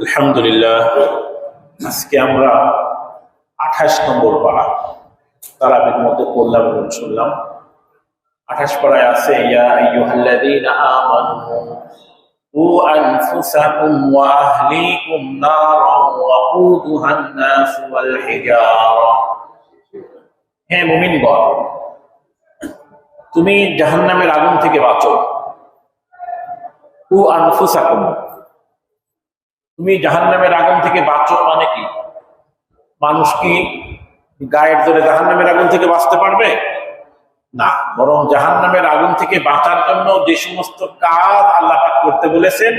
আলহামদুলিল্লাহ আজকে আমরা আঠাশ নম্বর পাড়া তারাবির মধ্যে পড়লাম এবং শুনলাম আঠাশ পাড়ায় আছে ইয়া আইয়ুহাল্লাযীনা আমানু قوا أنفسكم وأهليكم نارا وقودها الناس والحجارة হে মুমিনগণ তুমি জাহান্নামের আগুন থেকে বাঁচো কু আনফুসাকুম তুমি জাহান্নামের আগুন থেকে বাঁচো মানে কি? মানুষ কি গায়ের জোরে জাহান্নামের আগুন থেকে বাঁচতে পারবে? না, বরং জাহান্নামের আগুন থেকে বাঁচার জন্য যে সমস্ত কাজ আল্লাহ করতে বলেছেন,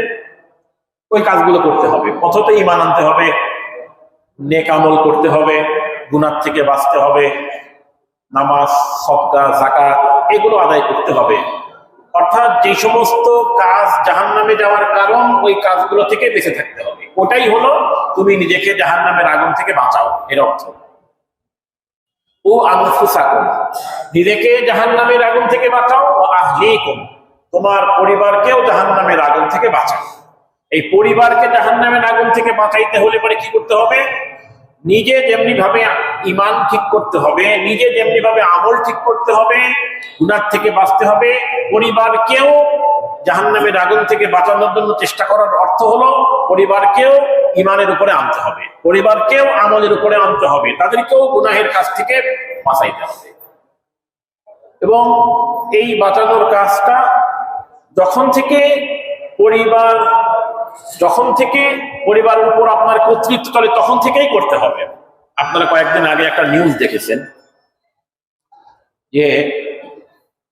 ওই কাজগুলো করতে হবে। প্রথমত ইমান আনতে হবে, নেক আমল করতে হবে গুনার থেকে বাঁচতে হবে, নামাজ সবকা জাকাত এগুলো আদায় করতে হবে। অর্থাৎ যে সমস্ত কাজ জাহান নামে যাওয়ার কারণ, ওই কাজগুলো থেকে বেঁচে থাকতে হবে। ওটাই হলো, তুমি নিজেকে জাহান নামের আগুন থেকে বাঁচাও, এর অর্থ। ও আনফুসাকুম, নিজেকে জাহান নামের আগুন থেকে বাঁচাও, ও আহলিকুম, তোমার পরিবারকেও জাহান নামের আগুন থেকে বাঁচাও। এই পরিবারকে জাহান নামের আগুন থেকে বাঁচাইতে হলে পরে কি করতে হবে? নিজে যেমনি ভাবে ইমান ঠিক করতে হবে, নিজে যেমনি ভাবে আমল ঠিক করতে হবে গুনার থেকে বাঁচতে হবে পরিবারকেও জাহান্নামের আগুন থেকে বাঁচানোর জন্য চেষ্টা করার অর্থ হলো পরিবারকেও ইমানের উপরে আনতে হবে পরিবারকেও আমলের উপরে আনতে হবে, তাদেরকেও গুনাহের কাছ থেকে বাঁচাইতে হবে। এবং এই বাঁচানোর কাজটা যখন থেকে পরিবার যখন থেকে পরিবারের উপর আপনার কর্তৃত্ব চলে, তখন থেকেই করতে হবে। আপনারা কয়েকদিন আগে একটা নিউজ দেখেছেন যে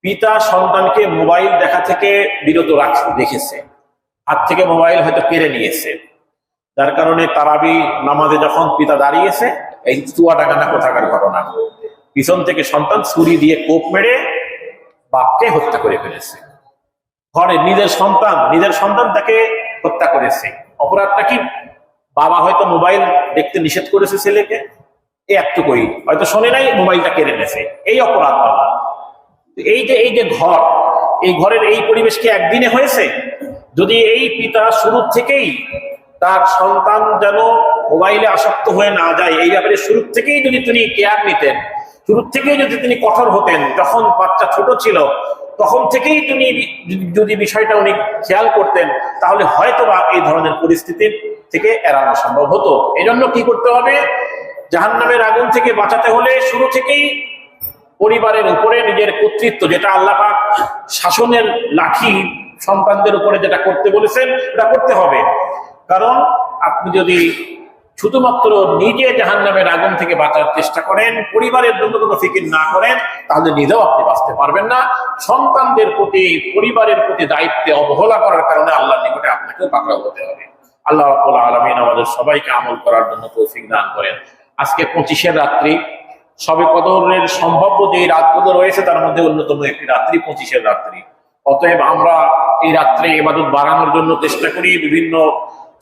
পিতা সন্তানকে মোবাইল দেখা থেকে বিরত রাখছে দেখেছে। হাত থেকে মোবাইল হয়তো কেড়ে নিয়েছে। যার কারণে তারাবি নামাজে যখন পিতা দাঁড়িয়েছে, এই চুয়াটাকা না কোথাকার ঘটনা? পিছন থেকে সন্তান ছুরি দিয়ে কোপ মেরে বাপকে হত্যা করে ফেলেছে। ঘরে নিজের সন্তান নিজের সন্তান তাকে হত্যা করেছে। অপরাধটা কি বাবা হয়তো মোবাইল দেখতে নিষেধ করেছে ছেলেকে? এই একটুকুই হয়তো শোনে নাই, মোবাইলটা কেড়ে নেছে এই অপরাধ বাবা। এই যে এই যে ঘর, এই ঘরের এই পরিবেশ কি একদিনে হয়েছে? যদি এই পিতা শুরু থেকেই তার সন্তান যেন মোবাইলে আসক্ত হয়ে না যায়, এই ব্যাপারে শুরু থেকেই যদি তিনি কেয়ার নিতেন শুরু থেকেই যদি তিনি কঠোর হতেন, যখন বাচ্চা ছোট ছিল তখন থেকেই তিনি যদি বিষয়টা উনি খেয়াল করতেন, তাহলে হয়তো বা এই ধরনের পরিস্থিতির থেকে এড়ানো সম্ভব হতো। এই জন্য কি করতে হবে? জাহান্নামের আগুন থেকে বাঁচাতে হলে শুরু থেকেই পরিবারের উপরে নিজের কর্তৃত্ব, যেটা আল্লাহ শাসনের লাঠি সন্তানদের উপরে যেটা করতে বলেছেন এটা করতে হবে। কারণ আপনি যদি শুধুমাত্র নিজে জাহান নামের আগুন থেকে বাঁচার চেষ্টা করেন, পরিবারের জন্য কোনো ফিকির না করেন, তাহলে নিজেও আপনি বাঁচতে পারবেন না। সন্তানদের প্রতি, পরিবারের প্রতি দায়িত্বে অবহেলা করার কারণে আল্লাহর নিকটে আপনাকেও পাকড়াও হতে হবে। আল্লাহ রাবুল আলমিন আমাদের সবাইকে আমল করার জন্য তৌফিক দান করেন। আজকে পঁচিশের রাত্রি, সবে কদরের সম্ভাব্য যে রাতগুলো রয়েছে তার মধ্যে অন্যতম একটি রাত্রি পঁচিশের রাত্রি। অতএব আমরা এই রাত্রে এবাদত বাড়ানোর জন্য চেষ্টা করি বিভিন্ন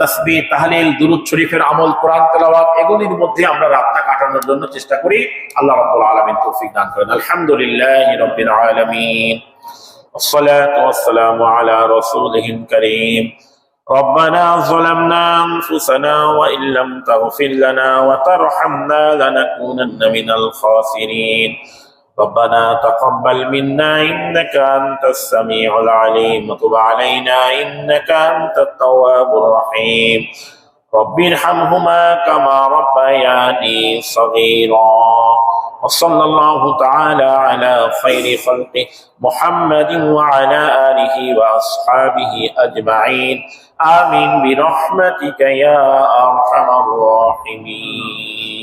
তসবি তাহলিল দুরুদ শরীফের আমল কোরআন তেলাওয়াত এগুলির মধ্যে আমরা রাতটা কাটানোর জন্য চেষ্টা করি আল্লাহ রাব্বুল আলামিন তৌফিক দান করেন আলহামদুলিল্লাহ রাব্বিল আলামিন والصلاة والسلام على رسوله الكريم ربنا ظلمنا أنفسنا وإن لم تغفر لنا وترحمنا لنكونن من الخاسرين ربنا تقبل منا إنك أنت السميع العليم وتب علينا إنك أنت التواب الرحيم. رب ارحمهما كما ربياني صغيرا. وصلى الله تعالى على خير خلقه محمد وعلى آله وأصحابه أجمعين. آمين برحمتك يا أرحم الراحمين.